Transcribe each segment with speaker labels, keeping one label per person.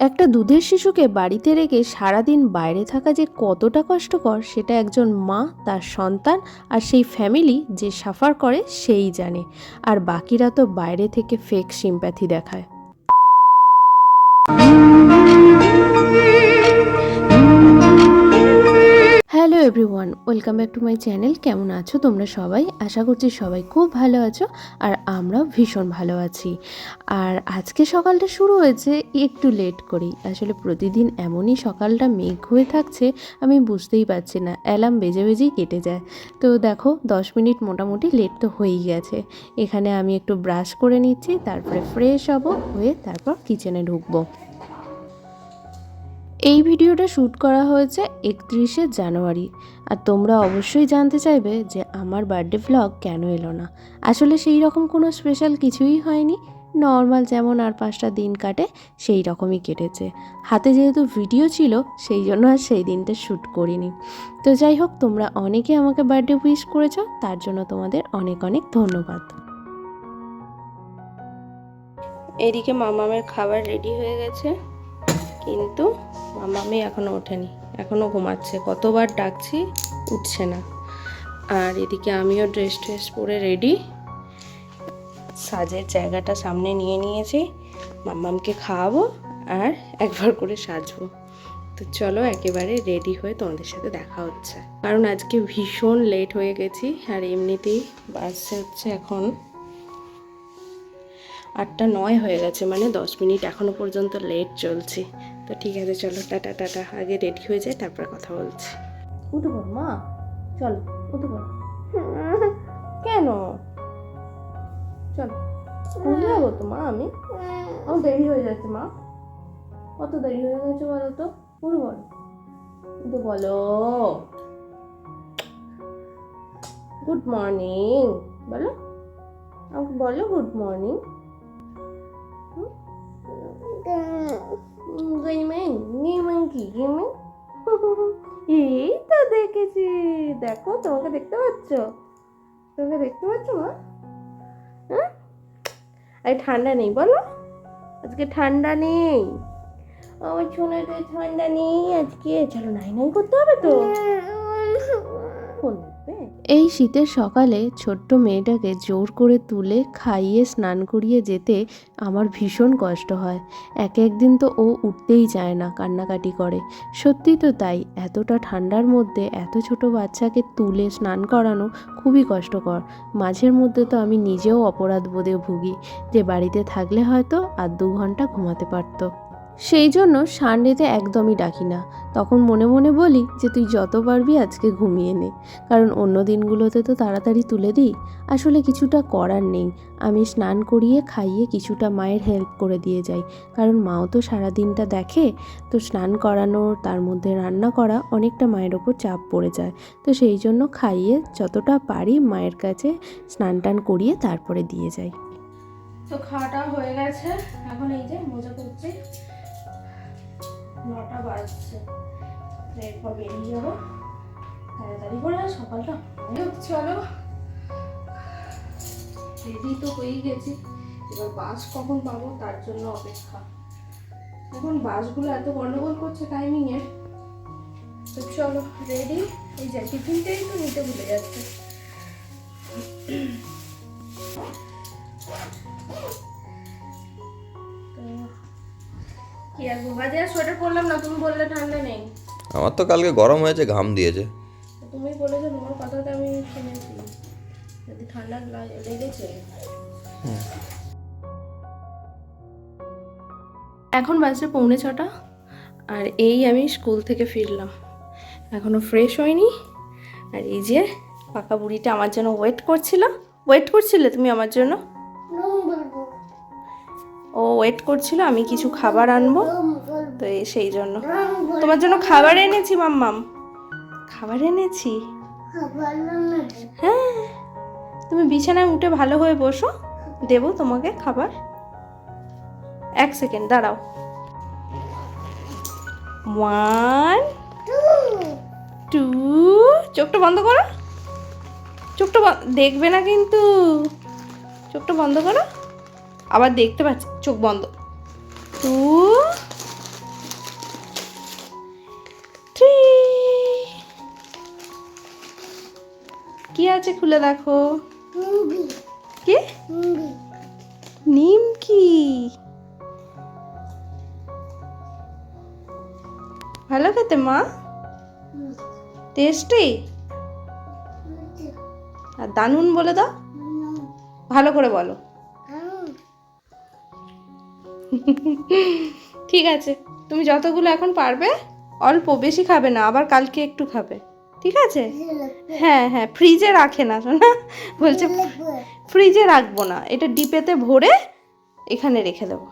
Speaker 1: একটা দুধের শিশুকে বাড়িতে রেখে সারাদিন বাইরে থাকা যে কতটা কষ্টকর, সেটা একজন মা, তার সন্তান আর সেই ফ্যামিলি যে সাফার করে সেই জানে। আর বাকিরা তো বাইরে থেকে ফেক সিম্প্যাথি দেখায়। Hello everyone, welcome back to my channel. কেমন আছো তোমরা সবাই? আশা করছি সবাই খুব ভালো আছো আর আমরাও ভীষণ ভালো আছি। আর আজকে সকালটা শুরু হয়েছে একটু লেট করেই। আসলে প্রতিদিন এমনই সকালটা মেঘ হয়ে থাকছে, আমি বুঝতেই পারছি না। অ্যালার্ম বেজে বেজেই কেটে যায়। তো দেখো, দশ মিনিট মোটামুটি লেট তো হয়েই গেছে। এখানে আমি একটু ব্রাশ করে নিচ্ছি, তারপরে ফ্রেশ হব, হয়ে তারপর কিচেনে ঢুকবো। এই ভিডিওটা শ্যুট করা হয়েছে একত্রিশে জানুয়ারি। আর তোমরা অবশ্যই জানতে চাইবে যে আমার বার্থডে ভ্লগ কেন এলো না। আসলে সেই রকম কোনো স্পেশাল কিছুই হয়নি। নর্মাল যেমন আর পাঁচটা দিন কাটে, সেই রকমই কেটেছে। হাতে যেহেতু ভিডিও ছিল, সেই জন্য আর সেই দিনটা শ্যুট করিনি। তো যাই হোক, তোমরা অনেকে আমাকে বার্থডে উইশ করেছ, তার জন্য তোমাদের অনেক অনেক ধন্যবাদ। এদিকে মামামের খাবার রেডি হয়ে গেছে। কিন্তু মামামি এখনও ওঠেনি এখনও ঘুমাচ্ছে, কতবার ডাকছি উঠছে না। আর এদিকে আমিও ড্রেস ট্রেস পরে রেডি সাজের জায়গাটা সামনে নিয়ে নিয়েছি, মাম্মামকে খাওয়াবো আর একবার করে সাজবো। তো চলো একেবারে রেডি হয়ে তোমাদের সাথে দেখা হচ্ছে। কারণ আজকে ভীষণ লেট হয়ে গেছি, আর এমনিতেই বাসে হচ্ছে এখন আটটা নয় হয়ে গেছে মানে দশ মিনিট এখনও পর্যন্ত লেট চলছে। তো ঠিক আছে, চলো, টাটা টাটা। আগে রেডি হয়ে যায় তারপর কথা বলছি। উঠে পড়, মা। চলো, উঠে পড়। কেন? চলো স্কুল যাব তো, মা, আমি? আমার দেরি হয়ে যাচ্ছে, মা। কত দেরি হয়ে গেছে বলো তো? উঠে বলো উঠে বলো গুড মর্নিং বলো, আমাকে বলো গুড মর্নিং গেমিং? গেমিং কি গেমিং। এই তো দেখেছি দেখো তোমাকে দেখতে পাচ্ছ? তোমাকে দেখতে পাচ্ছ মা? হ্যাঁ আরে ঠান্ডা নেই বলো। আজকে ঠান্ডা নেই আমার সোনাতে ঠান্ডা নেই আজকে চলো নাই নাই করতে হবে তো। ফোন এই শীতের সকালে ছোট্ট মেয়েটাকে জোর করে তুলে খাইয়ে স্নান করিয়ে যেতে আমার ভীষণ কষ্ট হয়। এক একদিন তো ও উঠতেই চায় না, কান্নাকাটি করে। সত্যি তো তাই, এতটা ঠান্ডার মধ্যে এত ছোট বাচ্চাকে তুলে স্নান করানো খুবই কষ্টকর। মাঝের মধ্যে তো আমি নিজেও অপরাধ বোধে ভুগি। যে বাড়িতে থাকলে হয়তো আর দু ঘণ্টা ঘুমাতে পারতো। সেই জন্য সানডেতে একদমই ডাকি না। তখন মনে মনে বলি যে তুই যত পারবি আজকে ঘুমিয়ে নে। কারণ অন্য দিনগুলোতে তো তাড়াতাড়ি তুলে দিই। আসলে কিছুটা করার নেই। আমি স্নান করিয়ে খাইয়ে কিছুটা মায়ের হেল্প করে দিয়ে যাই। কারণ মাও তো সারা দিনটা দেখে, তো স্নান করানো, তার মধ্যে রান্না করা অনেকটা মায়ের ওপর চাপ পড়ে যায়। তো সেই জন্য খাইয়ে যতটা পারি মায়ের কাছে স্নান টান করিয়ে তারপরে দিয়ে যাই। তো খাওয়াটা হয়ে গেছে। এখন এই যে মজা করছে। নটা বাজছে। এরপর বেরিয়ে যাব। তাড়াতাড়ি করে সকালটা। চলো। রেডি তো হয়েই গেছি। এবার বাস কখন পাবো তার জন্য অপেক্ষা। এখন বাসগুলো এত গন্ডগোল করছে টাইমিংয়ে তো চলো রেডি এই যে, টিফিনটাই তো নিতে ভুলে যাচ্ছে। কি আর বাজে আর সোয়েটার পরলাম না তুমি বললে ঠান্ডা নেই।
Speaker 2: আমার তো কালকে গরম হয়েছে ঘাম দিয়েছে।
Speaker 1: তুমি বলেছ তোমার কথাটা আমি শুনেছি। যদি ঠান্ডা লেগেছে এখন বাজছে পৌনে ছটা আর এই আমি স্কুল থেকে ফিরলাম। এখনও ফ্রেশ হয়নি। আর এই যে পাকা বুড়িটা আমার জন্য ওয়েট করছিল। ওয়েট করছিলে তুমি আমার জন্য? ও ওয়েট করছিল, আমি কিছু খাবার আনব। তো সেই জন্য। তোমার জন্য খাবার এনেছি, মাম্মাম। খাবার এনেছি? হ্যাঁ। তুমি বিছানায় উঠে ভালো হয়ে বসো, দেবো তোমাকে খাবার। এক সেকেন্ড দাঁড়াও। ওয়ান টু চোখটা বন্ধ করো। চোখটা দেখবে না কিন্তু। চোখটা বন্ধ করো। আবার দেখতে পাচ্ছি চোখ বন্ধ। Two three. কি আছে খুলে দেখো? কি? নিমকি। ভালো খেতে মা? টেস্টি? আর দানুন বলে দাও। ভালো করে বলো। ঠিক আছে, তুমি যতগুলো এখন পারবে, অল্প বেশি খাবে না, আবার কালকে একটু খাবে। ঠিক আছে? হ্যাঁ হ্যাঁ ফ্রিজে রাখে না, শোনা। বলছে ফ্রিজে রাখব না, এটা ডিপেতে ভরে এখানে রেখে দেবো।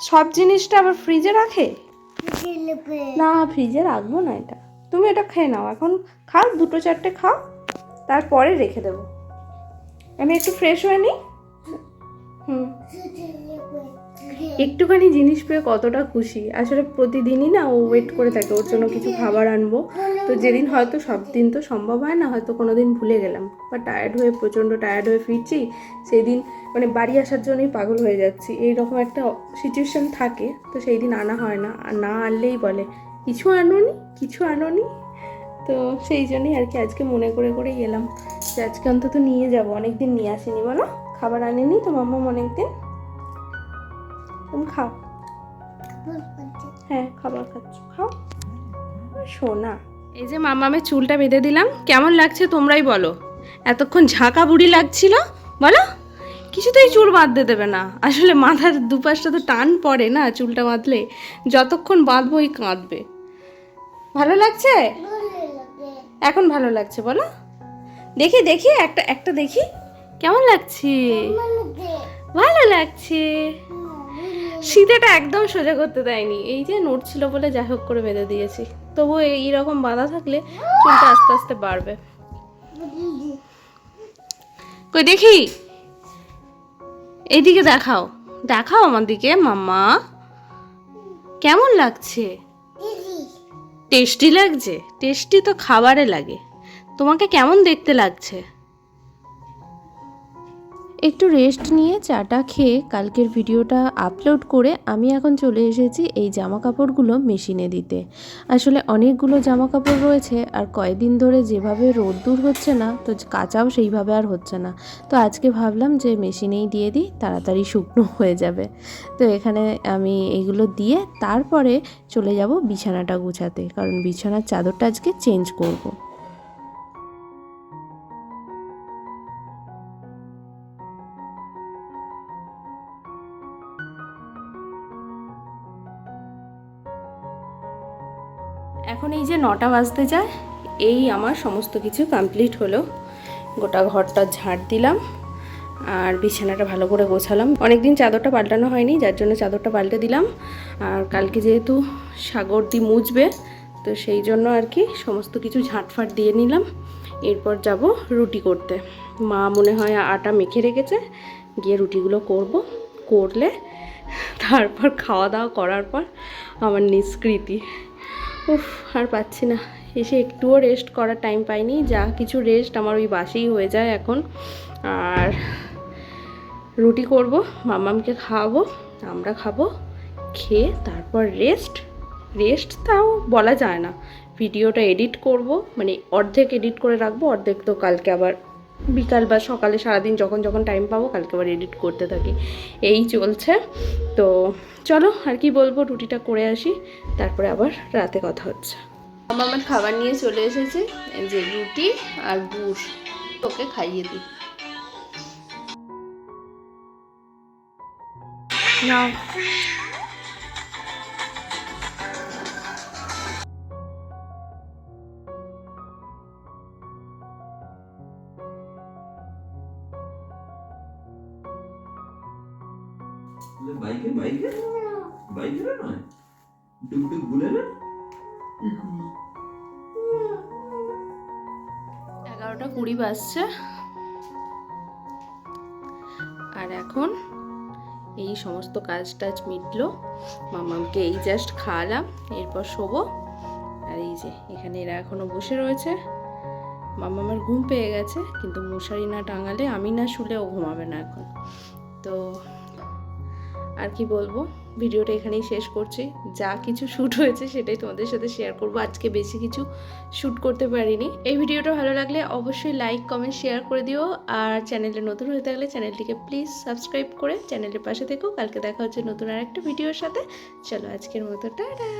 Speaker 1: সব জিনিসটা আবার ফ্রিজে রাখে? না ফ্রিজে রাখব না এটা। তুমি এটা খেয়ে নাও, এখন খাও, দুটো চারটে খাও, তারপরে রেখে দেবো। আমি একটু ফ্রেশ হয়ে নিই। একটুখানি জিনিস পেয়ে কতটা খুশি। আসলে প্রতিদিনই না ও ওয়েট করে থাকে, ওর জন্য কিছু খাবার আনব। তো যেদিন হয়তো সব দিন তো সম্ভব হয় না, হয়তো কোনো দিন ভুলে গেলাম। বা টায়ার্ড হয়ে, প্রচণ্ড টায়ার্ড হয়ে ফিরছি সেই দিন মানে বাড়ি আসার জন্যই পাগল হয়ে যাচ্ছি। এইরকম একটা সিচুয়েশান থাকে, তো সেই দিন আনা হয় না। আর না আনলেই বলে, কিছু আনোনি? কিছু আনোনি? তো সেই জন্যই আর কি আজকে মনে করে করেই এলাম যে আজকে অন্তত নিয়ে যাব, অনেকদিন নিয়ে আসিনি, বলো? খাবার আনেনি তো মাম্মা অনেকদিন। তুমি খাও। হ্যাঁ খাবার খাচ্ছ। খাও। শোনা এই যে মামামের চুলটা বেঁধে দিলাম। কেমন লাগছে তোমরাই বলো। এতক্ষণ ঝাঁকা বুড়ি লাগছিল বলো? কিছুতেই চুল বাঁধতে দেবে না। আসলে মাথার দুপাশটা তো টান পড়ে না চুলটা বাঁধলে। যতক্ষণ বাঁধবো ওই কাঁদবে। ভালো লাগছে। এখন ভালো লাগছে বলো। দেখি দেখি একটা একটা দেখি। কেমন লাগছে? ভালো লাগছে। শীতেটা একদম সোজা করতে দেয়নি। এই যে নড়ছিল বলে যাই হোক করে বেঁধে দিয়েছি। তবু এইরকম বাঁধা থাকলে চুলটা আস্তে আস্তে বাড়বে। কই দেখি। এইদিকে দেখাও। দেখাও আমার দিকে, মাম্মা। কেমন লাগছে? টেস্টি লাগছে? টেস্টি তো খাবারে লাগে। তোমাকে কেমন দেখতে লাগছে? একটু রেস্ট নিয়ে চাটা খেয়ে কালকের ভিডিওটা আপলোড করে আমি এখন চলে এসেছি এই জামা কাপড়গুলো মেশিনে দিতে। আসলে অনেকগুলো জামা কাপড় রয়েছে আর কয়েকদিন ধরে যেভাবে রোদ্দুর হচ্ছে না, তো কাচাও সেইভাবে আর হচ্ছে না। তো আজকে ভাবলাম যে মেশিনেই দিয়ে দিই, তাড়াতাড়ি শুকনো হয়ে যাবে। তো এখানে আমি এগুলো দিয়ে তারপরে চলে যাব বিছানাটা গুছাতে, কারণ বিছানার চাদরটা আজকে চেঞ্জ করব। নটা বাজতে যায়। এই আমার সমস্ত কিছু কমপ্লিট হলো। গোটা ঘরটা ঝাড় দিলাম আর বিছানাটা ভালো করে গোছালাম। অনেকদিন চাদরটা পাল্টানো হয়নি, যার জন্য চাদরটা পাল্টে দিলাম। আর কালকে যেহেতু সাগর দি মুছবে, তো সেই জন্য আর কি সমস্ত কিছু ঝাঁটফাট দিয়ে নিলাম। এরপর যাব রুটি করতে। মা মনে হয় আটা মেখে রেখেছে, গিয়ে রুটিগুলো করব। করলে তারপর খাওয়া দাওয়া করার পর আমার নিষ্কৃতি। উফ, আর পাচ্ছি না। এসে একটুও রেস্ট করার টাইম পাইনি। যা কিছু রেস্ট আমার ওই বাসেই হয়ে যায় এখন। আর রুটি করব মামামকে খাওয়াবো, আমরা খাব, খেয়ে তারপর রেস্ট রেস্ট তাও বলা যায় না। ভিডিওটা এডিট করব মানে অর্ধেক এডিট করে রাখব, অর্ধেক তো কালকে আবার বিকাল বা সকালে সারাদিন যখন যখন টাইম পাবো কালকে আবার এডিট করতে থাকি। এই চলছে। তো চলো আর কি বলব? রুটিটা করে আসি তারপরে আবার রাতে কথা হচ্ছে। আমার আমার খাবার নিয়ে চলে এসেছে যে রুটি আর গুড়। ওকে খাইয়ে দিই। নাও।
Speaker 3: বাইকে? বাইকে? বাইকে নয়? বুলেলেন
Speaker 1: এগারোটা কুড়ি বাজছে। আর এখন এই সমস্ত কাজ টাজ মিটলো। মামাকে এই জাস্ট খাওয়ালাম, এরপর শোবো। আর এই যে, এখানে এরা এখনও বসে রয়েছে। মামা আমার ঘুম পেয়ে গেছে, কিন্তু মশারি না টাঙালে আমি না শুলেও ঘুমাবে না এখন। তো আর কি বলব? ভিডিওটা এখানেই শেষ করছি। যা কিছু শ্যুট হয়েছে সেটাই তোমাদের সাথে শেয়ার করব। আজকে বেশি কিছু শ্যুট করতে পারিনি। এই ভিডিওটা ভালো লাগলে অবশ্যই লাইক কমেন্ট শেয়ার করে দিও। আর চ্যানেলে নতুন হয়ে থাকলে চ্যানেলটিকে প্লিজ সাবস্ক্রাইব করে চ্যানেলের পাশে থেকেও কালকে দেখা হচ্ছে নতুন আর একটা ভিডিওর সাথে। চলো আজকের মতো, টাটা!